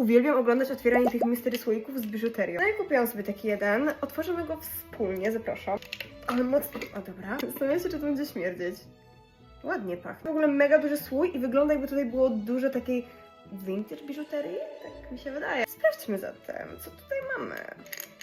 Uwielbiam oglądać otwieranie tych mystery słoików z biżuterią. No i kupiłam sobie taki jeden. Otworzymy go wspólnie, zapraszam. Ale mocno... O, dobra. Zastanawiam się, czy to będzie śmierdzieć. Ładnie pachnie. W ogóle mega duży słój i wygląda jakby tutaj było dużo takiej vintage biżuterii. Tak mi się wydaje. Sprawdźmy zatem, co tutaj mamy.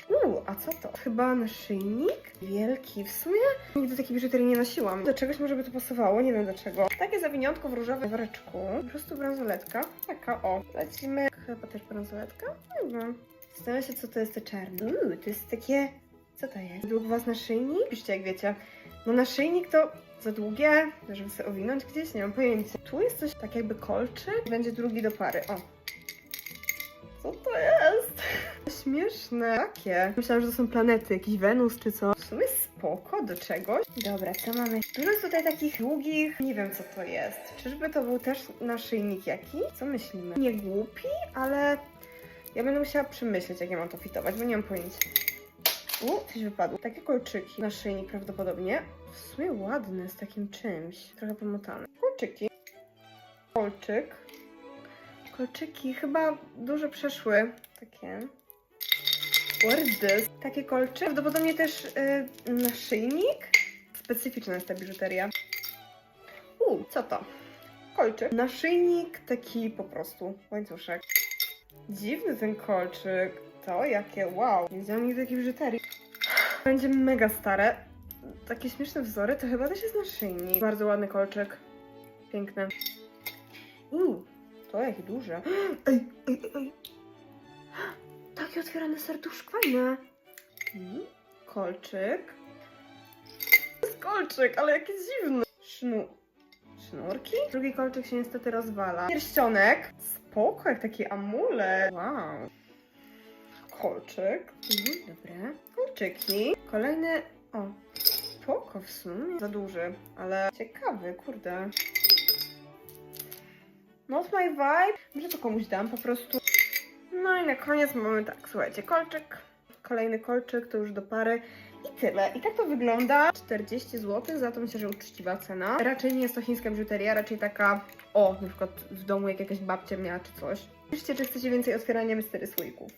Uuu, a co to? Chyba naszyjnik? Wielki. W sumie nigdy takiej biżuterii nie nosiłam. Do czegoś może by to pasowało, nie wiem do czego. Takie zawiniątko w różowym woreczku. Po prostu bransoletka. Taka, o. Lecimy. Chyba też bransoletka? Wiem. Zastanawiam się, co to jest to czarne. Uuu, to jest takie... Co to jest? Według was naszyjnik? Piszcie, jak wiecie. No naszyjnik to za długie, żeby sobie owinąć gdzieś, nie mam pojęcia. Tu jest coś tak jakby kolczyk. Będzie drugi do pary. O. Co to jest? Śmieszne. Takie. Myślałam, że to są planety, jakiś Wenus czy co. W sumie spoko do czegoś. Dobra, co mamy? Dużo jest tutaj takich długich. Nie wiem, co to jest. Czyżby to był też naszyjnik jakiś? Co myślimy? Nie głupi, ale ja będę musiała przemyśleć, jak ja mam to fitować, bo nie mam pojęcia. U, coś wypadło. Takie kolczyki. Naszyjnik prawdopodobnie. W sumie ładny, z takim czymś. Trochę pomotany. Kolczyki. Kolczyk. Kolczyki chyba dużo przeszły. Takie. What is this? Takie kolczyk. Prawdopodobnie też y, naszyjnik. Specyficzna jest ta biżuteria. U, co to? Kolczyk. Naszyjnik taki po prostu. Łańcuszek. Dziwny ten kolczyk. To jakie, wow. Nie widziałam nigdy takiej biżuterii. Będzie mega stare. Takie śmieszne wzory, to chyba też jest naszyjnik. Bardzo ładny kolczyk. Piękny. Uuu, to jakie duże. Ej, ej, ej, ej. Takie otwierane serduszko, fajne. Mm, Kolczyk. To jest kolczyk, ale jaki dziwny. Sznu... Sznurki? Drugi kolczyk się niestety rozwala. Pierścionek. Spoko, jak taki amulet. Wow. Kolczyk. Mhm, dobre. Kolczyki. Kolejny... O, spoko w sumie. Za duży, ale ciekawy, kurde. Not my vibe. Może to komuś dam po prostu. No i na koniec mamy tak, słuchajcie, kolczyk. Kolejny kolczyk, to już do pary. I tyle. I tak to wygląda. 40 zł, za to myślę, że uczciwa cena. Raczej nie jest to chińska biżuteria, raczej taka, o, na przykład w domu jak jakaś babcia miała czy coś. Piszcie, czy chcecie więcej otwierania mystery słoików.